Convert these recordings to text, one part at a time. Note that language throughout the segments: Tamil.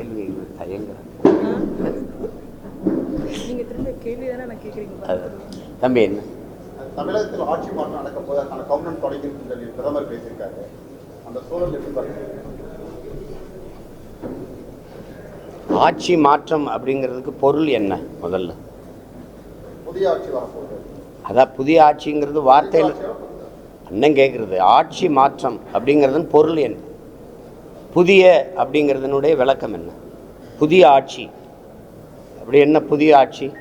கேள்வி தயங்குறேன். நீங்க திரும்ப கேள்வி தானே நான் கேக்குறீங்க? அது தம்பி என்ன? தமிழகத்தில் ஆட்சி மாற்றம் நடக்க போவதற்கான கவர்மெண்ட் தொடங்கி சொல்லி பிரதமர் பேசியிருக்காரு. அந்த சூழல் எப்படி பாருங்க ஆட்சி மாற்றம் அப்படிங்கிறதுக்கு பொருள் என்ன முதல்ல? புதிய ஆட்சி வரப்போகுது. அதான் புதிய ஆட்சிங்கிறது வார்த்தையில் அண்ணன் கேட்குறது ஆட்சி மாற்றம் அப்படிங்கிறதன் பொருள் என்ன? புதிய அப்படிங்கிறதுனுடைய விளக்கம் என்ன? புதிய ஆட்சி. அப்படி என்ன புதிய ஆட்சி?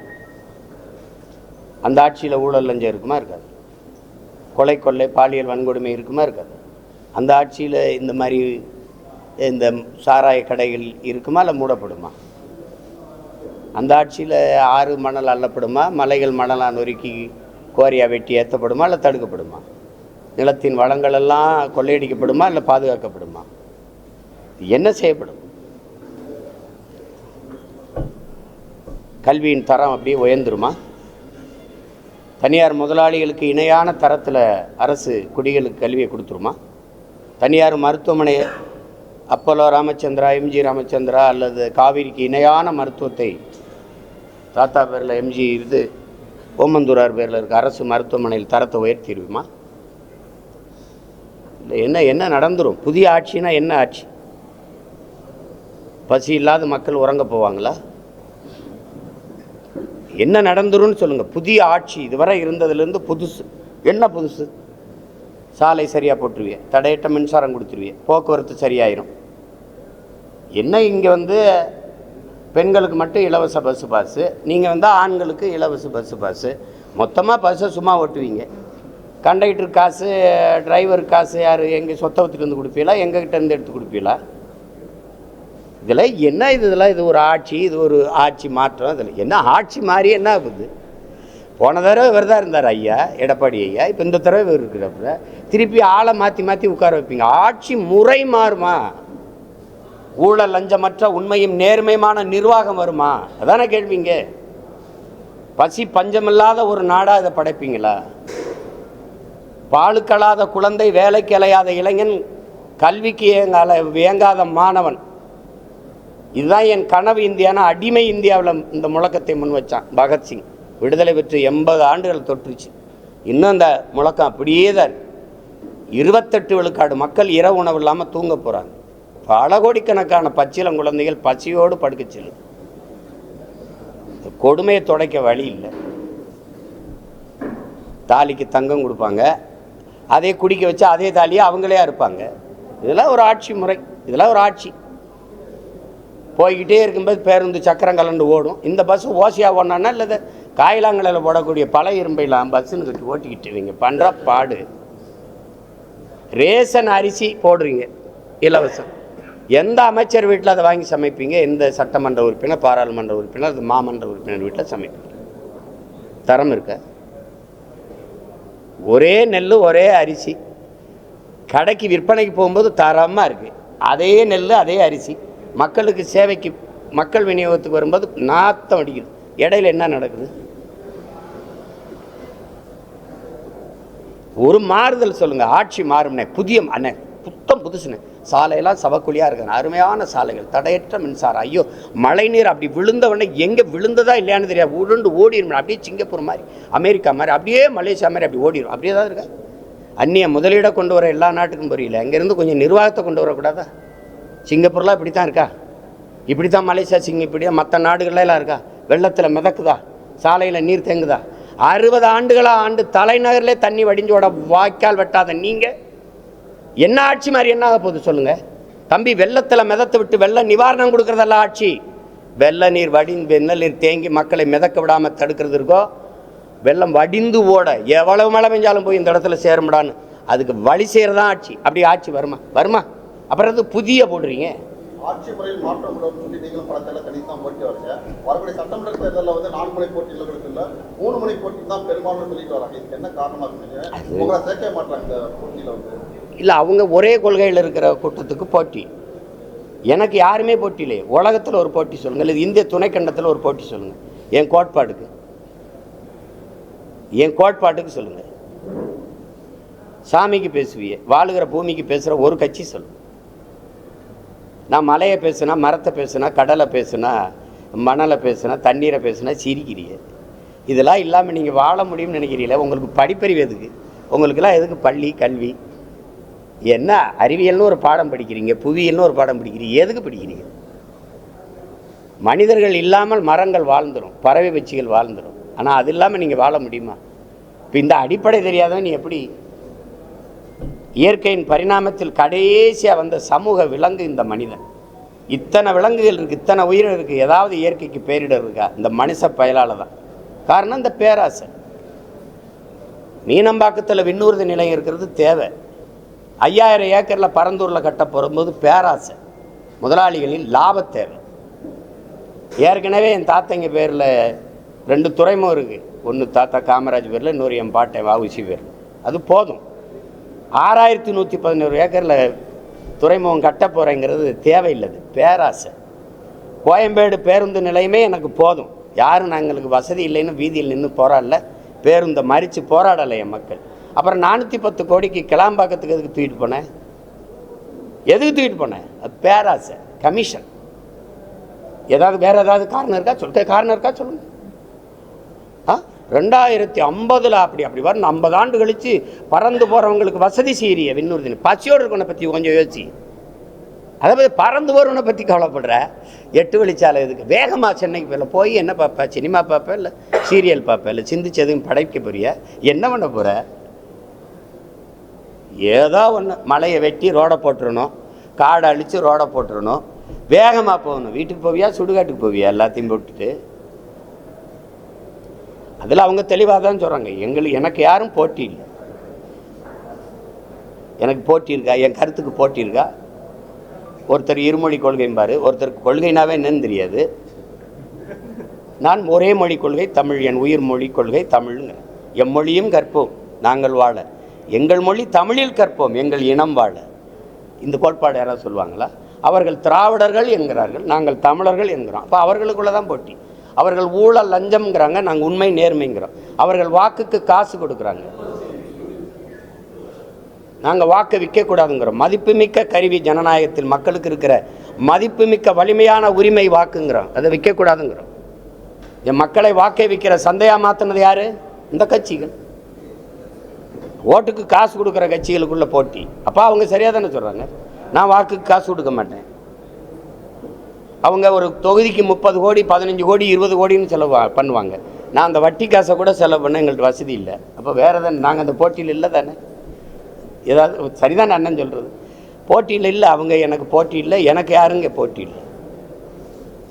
அந்த ஆட்சியில் ஊழல் லஞ்சம் இருக்குமா இருக்காது? கொலை கொள்ளை பாலியல் வன்கொடுமை இருக்குமா இருக்காது? அந்த ஆட்சியில் இந்த மாதிரி இந்த சாராய கடைகள் இருக்குமா இல்லை மூடப்படுமா? அந்த ஆட்சியில் ஆறு மணல் அள்ளப்படுமா? மலைகள் மணலாக நொறுக்கி கோரியா வெட்டி ஏற்றப்படுமா இல்லை தடுக்கப்படுமா? நிலத்தின் வளங்களெல்லாம் கொள்ளையடிக்கப்படுமா இல்லை பாதுகாக்கப்படுமா? என்ன செய்யப்படும்? கல்வியின் தரம் அப்படியே உயர்ந்துருமா? தனியார் முதலாளிகளுக்கு இணையான தரத்தில் அரசு குடிகளுக்கு கல்வியை கொடுத்துருமா? தனியார் மருத்துவமனை அப்போலோ ராமச்சந்திரா எம்ஜி ராமச்சந்திரா அல்லது காவிரிக்கு இணையான மருத்துவத்தை தாத்தா பேரில் எம்ஜி இது ஓமந்தூரார் பேரில் இருக்க அரசு மருத்துவமனையில் தரத்தை உயர்த்திடுவோமா? இல்லை என்ன என்ன நடந்துரும்? புதிய ஆட்சினா என்ன ஆட்சி? பசி இல்லாத மக்கள் உறங்க போவாங்களா? என்ன நடந்துரும்னு சொல்லுங்கள் புதிய ஆட்சி இதுவரை இருந்ததுலேருந்து புதுசு. என்ன புதுசு? சாலை சரியாக போட்டுருவிய. தடையிட்ட மின்சாரம் கொடுத்துருவிய. போக்குவரத்து சரியாயிரும். என்ன இங்கே வந்து பெண்களுக்கு மட்டும் இலவச பஸ்ஸு பாஸு? நீங்கள் வந்து ஆண்களுக்கு இலவச பஸ்ஸு பாஸு. மொத்தமாக பஸ்ஸை சும்மா ஓட்டுவீங்க. கண்டக்டர் காசு டிரைவர் காசு யார்? எங்கள் சொத்தை வித்துட்டு வந்து கொடுப்பீங்களா? எங்ககிட்ட இருந்து எடுத்து கொடுப்பீங்களா? இதில் என்ன இது இதெல்லாம் இது ஒரு ஆட்சி இது ஒரு ஆட்சி மாற்றம் இதில் என்ன ஆட்சி மாறி என்ன ஆகுது? போன தடவை இவர் தான் இருந்தார் ஐயா எடப்பாடி ஐயா. இப்போ இந்த தடவை இவர் இருக்கிறப்ப திருப்பி ஆளை மாற்றி மாற்றி உட்கார வைப்பீங்க. ஆட்சி முறை மாறுமா? ஊழல் லஞ்சமற்ற உண்மையும் நேர்மையுமான நிர்வாகம் வருமா? அதானே கேள்விங்க. பசி பஞ்சமில்லாத ஒரு நாடாக இதை படைப்பீங்களா? பாலுக்கலாத குழந்தை வேலைக்கு அலையாத இளைஞன் கல்விக்கு ஏங்கால வேங்காத மாணவன். இதுதான் என் கனவு இந்தியானா அடிமை இந்தியாவில் இந்த முழக்கத்தை முன் வச்சான் பகத்சிங் விடுதலை பெற்று எண்பது ஆண்டுகள் தொற்றுச்சு. இன்னும் அந்த முழக்கம் அப்படியே தான் இருபத்தெட்டு விழுக்காடு மக்கள் இரவு உணவு இல்லாமல் தூங்க போகிறாங்க பல கோடிக்கணக்கான பச்சிலம் குழந்தைகள் பசியோடு படுக்க செல்லுது. கொடுமையை துடைக்க வழி இல்லை. தாலிக்கு தங்கம் கொடுப்பாங்க. அதே குடிக்க வச்சு அதே தாலியை அவங்களே இருப்பாங்க இதெல்லாம் ஒரு ஆட்சி முறை. இதெல்லாம் ஒரு ஆட்சி. போய்கிட்டே இருக்கும்போது பேருந்து சக்கரம் கலண்டு ஓடும். இந்த பஸ் ஓசியாக ஓடனா இல்லை காயிலாங்கலையில் போடக்கூடிய பல இரும்பையெல்லாம் பஸ்ஸுன்னு கட்டி ஓட்டிக்கிட்டு இருவீங்க பண்ணுற பாடு. ரேஷன் அரிசி போடுறீங்க இலவசம். எந்த அமைச்சர் வீட்டில் அதை வாங்கி சமைப்பீங்க? எந்த சட்டமன்ற உறுப்பினர் பாராளுமன்ற உறுப்பினர் அது மாமன்ற உறுப்பினர் வீட்டில் சமைப்பீங்க. தரம் இருக்க? ஒரே நெல் ஒரே அரிசி. கடைக்கு விற்பனைக்கு போகும்போது தரமாக இருக்குது அதே நெல் அதே அரிசி. மக்களுக்கு சேவைக்கு மக்கள் விநியோகத்துக்கு வரும்போது நாத்தம் அடிக்குது. இடையில என்ன நடக்குது? ஒரு மாறுதல் சொல்லுங்க. ஆட்சி மாறும்னே. புதிய அண்ணே புத்தம் புதுசுண்ணே சாலையெல்லாம் சவக்குழியாக இருக்கு அருமையான சாலைகள். தடையற்ற மின்சாரம். ஐயோ மழைநீர் அப்படி விழுந்தவொடனே எங்கே விழுந்ததா இல்லையான்னு தெரியாது. உருண்டு ஓடிடும் அப்படியே சிங்கப்பூர் மாதிரி அமெரிக்கா மாதிரி அப்படியே மலேசியா மாதிரி அப்படி ஓடிடும் அப்படியே தான் இருக்கா? அந்நிய முதலீடை கொண்டு வர எல்லா நாட்டுக்கும் புரியல. அங்கேருந்து கொஞ்சம் நிர்வாகத்தை கொண்டு வரக்கூடாதா? சிங்கப்பூர்லாம் இப்படி தான் இருக்கா? இப்படி தான் மலேசியா சிங்க இப்படியா மற்ற நாடுகள்லாம் இருக்கா? வெள்ளத்தில் மிதக்குதா? சாலையில் நீர் தேங்குதா? அறுபது ஆண்டுகளாக ஆண்டு தலைநகரிலே தண்ணி வடிஞ்சோட வாய்க்கால் வெட்டாத நீங்கள் என்ன ஆட்சி மாதிரி என்ன ஆக போகுது சொல்லுங்கள் தம்பி வெள்ளத்தில் மிதத்து விட்டு வெள்ள நிவாரணம் கொடுக்குறதெல்லாம் ஆட்சி. வெள்ள நீர் வடிந்து வெண்ணல் நீர் தேங்கி மக்களை மிதக்க விடாமல் தடுக்கிறது இருக்கோ? வெள்ளம் வடிந்து ஓட எவ்வளவு மழை பெஞ்சாலும் போய் இந்த இடத்துல சேரும்டான்னு அதுக்கு வழி செய்கிறதான் ஆட்சி. அப்படி ஆட்சி வருமா? வருமா? அப்புறம் அது புதிய போடுறீங்க. ஆட்சி முறையில் மாற்றம் விடும் சொல்லி நீங்களும் பல தேர்தல தனி தான் போட்டி வரீங்க. வரக்கூடிய சட்டமன்ற தேர்தலில் வந்து நான்கு முனை போட்டியில் இருக்குல்ல மூணு முனை போட்டி தான் பெரும்பாலும் சொல்லிட்டு வராங்க. இதுக்கு என்ன காரணமா இருக்குங்க அது- உங்களை சேர்க்க மாட்டாங்க இந்த போட்டியில வந்து. இல்லை அவங்க ஒரே கொள்கையில் இருக்கிற கூட்டத்துக்கு போட்டி. எனக்கு யாருமே போட்டி இல்லையே. உலகத்தில் ஒரு போட்டி சொல்லுங்கள் இல்லை இந்திய துணைக்கண்டத்தில் ஒரு போட்டி சொல்லுங்கள் என் கோட்பாடுக்கு என் கோட்பாட்டுக்கு சொல்லுங்கள் சாமிக்கு பேசுவியே. வாழுகிற பூமிக்கு பேசுகிற ஒரு கட்சி சொல்லு நான் மலையை பேசுனா மரத்தை பேசுனா கடலை பேசுனா மணலை பேசுனா தண்ணீரை பேசுனா சிரிக்கிறீங்க. இதெல்லாம் இல்லாமல் நீங்கள் வாழ முடியும்னு நினைக்கிறீங்களே உங்களுக்கு படிப்பறிவு எதுக்கு? உங்களுக்கெல்லாம் எதுக்கு பள்ளி கல்வி? என்ன அறிவியல்னு ஒரு பாடம் படிக்கிறீங்க புவியியல்னு ஒரு பாடம் படிக்கிறீங்க எதுக்கு படிக்கிறீங்க? மனிதர்கள் இல்லாமல் மரங்கள் வாழ்ந்துடும் பறவை பட்சிகள் வாழ்ந்துடும் ஆனால் அது இல்லாமல் நீங்கள் வாழ முடியுமா? இப்போ இந்த அடிப்படை தெரியாதவன் நீ எப்படி இயற்கையின் பரிணாமத்தில் கடைசியாக வந்த சமூக விலங்கு இந்த மனிதன். இத்தனை விலங்குகள் இருக்குது இத்தனை உயிரினம் இருக்குது ஏதாவது இயற்கைக்கு பேரிடர் இருக்கா? இந்த மனுஷ பயலால் தான். காரணம் இந்த பேராசை மீனம்பாக்கத்தில் விண்ணூர்தி நிலையம் இருக்கிறது தேவை. ஐயாயிரம் ஏக்கரில் பரந்தூரில் கட்ட போகும்போது பேராசை முதலாளிகளின் லாப தேவை. ஏற்கனவே என் தாத்தங்க பேரில் ரெண்டு துறைமுகம் இருக்குது ஒன்று தாத்தா காமராஜ் பேரில் இன்னொரு என் பாட்டை வாவுசி பேர் அது போதும். ஆறாயிரத்தி நூற்றி பதினோரு ஏக்கரில் துறைமுகம் கட்ட போகிறேங்கிறது தேவையில்லை பேராசை. கோயம்பேடு பேருந்து நிலையமே எனக்கு போதும். யாரும் நாங்களுக்கு வசதி இல்லைன்னு வீதியில் நின்று போராடல. பேருந்தை மறித்து போராடலை என் மக்கள். அப்புறம் நானூற்றி பத்து கோடிக்கு கிளாம்பாக்கத்துக்கு எதுக்கு தூக்கிட்டு போனேன்? எதுக்கு தூக்கிட்டு போனேன்? அது பேராசை கமிஷன் ஏதாவது வேறு ஏதாவது காரணம் இருக்கா? சொல்ல காரணம் இருக்கா சொல்லுங்கள் ரெண்டாயிரத்தி ஐம்பதில் அப்படி அப்படி வரணும் ஐம்பது ஆண்டு கழித்து பறந்து போகிறவங்களுக்கு வசதி செய்கிறிய விண்ணூர்தினி. பசியோடு இருக்கவனை பற்றி கொஞ்சம் யோசிச்சு. அதை பற்றி பறந்து போகிறவனை பற்றி கவலைப்படுற. எட்டு வழிச்சாலை இதுக்கு வேகமாக சென்னைக்கு போயில போய் என்ன பார்ப்ப சினிமா பார்ப்ப இல்லை சீரியல் பார்ப்ப இல்லை? சிந்திச்சு எதுவும் படைக்க போறிய? என்ன பண்ண போகிற ஏதோ ஒன்று மலையை வெட்டி ரோடை போட்டுறணும். காடை அழித்து ரோடை போட்டுறணும். வேகமாக போகணும். வீட்டுக்கு போவியா? சுடுகாட்டுக்கு போவியா? எல்லாத்தையும் போட்டுட்டு. அதில் அவங்க தெளிவாக தான் சொல்கிறாங்க எங்களுக்கு எனக்கு யாரும் போட்டி இல்லை. எனக்கு போட்டி இருக்கா? என் கருத்துக்கு போட்டி இருக்கா? ஒருத்தர் இருமொழி கொள்கைம்பார் ஒருத்தருக்கு கொள்கைனாவே என்னன்னு தெரியாது. நான் ஒரே மொழி கொள்கை தமிழ். என் உயிர் மொழி கொள்கை எம் எம்மொழியும் கற்போம். நாங்கள் வாழ. எங்கள் மொழி தமிழில் கற்போம். எங்கள் இனம் வாழ. இந்த கோட்பாடு யாராவது சொல்லுவாங்களா? அவர்கள் திராவிடர்கள் என்கிறார்கள். நாங்கள் தமிழர்கள் என்கிறோம். அப்போ அவர்களுக்குள்ள தான் போட்டி. அவர்கள் ஊழல் லஞ்சம்ங்கிறாங்க நாங்கள் உண்மை நேர்மைங்கிறோம். அவர்கள் வாக்குக்கு காசு கொடுக்குறாங்க. நாங்கள் வாக்கை விற்கக்கூடாதுங்கிறோம். மதிப்புமிக்க கருவி ஜனநாயகத்தில் மக்களுக்கு இருக்கிற மதிப்புமிக்க வலிமையான உரிமை வாக்குங்கிறோம். அதை விற்கக்கூடாதுங்கிறோம். என் மக்களை வாக்கை விற்கிற சந்தையாக மாற்றினது யார்? இந்த கட்சிகள். ஓட்டுக்கு காசு கொடுக்குற கட்சிகளுக்குள்ளே போட்டி. அப்போ அவங்க சரியாக தானே சொல்கிறாங்க நான் வாக்குக்கு காசு கொடுக்க மாட்டேன். அவங்க ஒரு தொகுதிக்கு முப்பது கோடி பதினஞ்சு கோடி இருபது கோடின்னு செலவு பண்ணுவாங்க. நான் அந்த வட்டி காசை கூட செலவு பண்ண எங்கள்கிட்ட வசதி இல்லை. அப்போ வேறு தானே நாங்கள் அந்த போட்டியில் இல்லை தானே? ஏதாவது சரிதான் அண்ணன் சொல்கிறது போட்டியில் இல்லை அவங்க எனக்கு போட்டி இல்லை எனக்கு யாருங்க போட்டி இல்லை?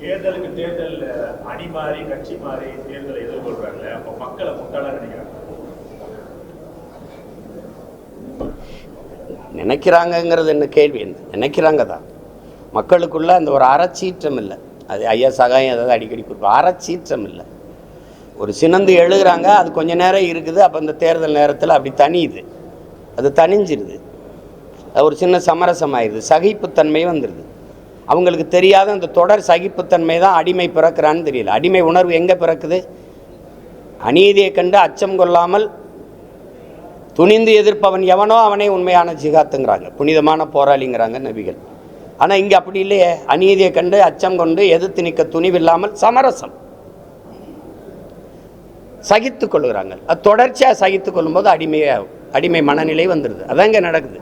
தேர்தலுக்கு தேர்தல் அணி மாறி கட்சி மாறி தேர்தலை எதிர்கொள்றாங்க அப்ப மக்களை முட்டாளா நினைக்கிறாங்க. நினைக்கிறாங்கங்கிறது என்ன கேள்வி? என்ன நினைக்கிறாங்க தான். மக்களுக்குள்ள அந்த ஒரு அறச்சீற்றம் இல்லை. அது ஐயா சகாயம் ஏதாவது அடிக்கடி கொடுப்போம் அறச்சீற்றம் இல்லை. ஒரு சினந்து எழுதுகிறாங்க அது கொஞ்ச நேரம் இருக்குது அப்போ இந்த தேர்தல் நேரத்தில் அப்படி தனியுது அது தனிஞ்சிருது அது ஒரு சின்ன சமரசம் ஆயிடுது சகிப்புத்தன்மை வந்துடுது அவங்களுக்கு தெரியாத அந்த தொடர் சகிப்புத்தன்மை தான் அடிமை பிறக்கிறான்னு தெரியல. அடிமை உணர்வு எங்கே பிறக்குது? அநீதியை கண்டு அச்சம் கொள்ளாமல் துணிந்து எதிர்ப்பவன் எவனோ அவனே உண்மையான ஜிகாத்துங்கிறாங்க புனிதமான போராளிங்கிறாங்க நபிகள். ஆனால் இங்கே அப்படி இல்லையே. அநீதியை கண்டு அச்சம் கொண்டு எதிர்த்து நிற்க துணிவில்லாமல் சமரசம். சகித்து கொள்கிறாங்க. அது தொடர்ச்சியாக சகித்து கொள்ளும்போது அடிமையாக அடிமை மனநிலை வந்துடுது அதான் இங்கே நடக்குது.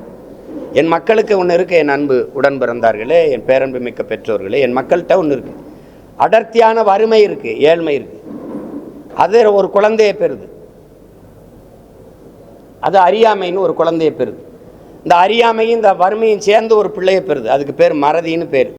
என் மக்களுக்கு ஒன்று இருக்குது என் அன்பு உடன் பிறந்தார்களே என் பேரன்பு மிக்க பெற்றோர்களே என் மக்கள்கிட்ட ஒன்று இருக்குது அடர்த்தியான வறுமை இருக்குது ஏழ்மை இருக்குது அது ஒரு குழந்தையை பெறுது. அது அறியாமைன்னு ஒரு குழந்தையை பெறுது. இந்த அறியாமையும் இந்த வறுமையும் சேர்ந்து ஒரு பிள்ளையை பெறுது. அதுக்கு பேர் மறதின்னு பேர்.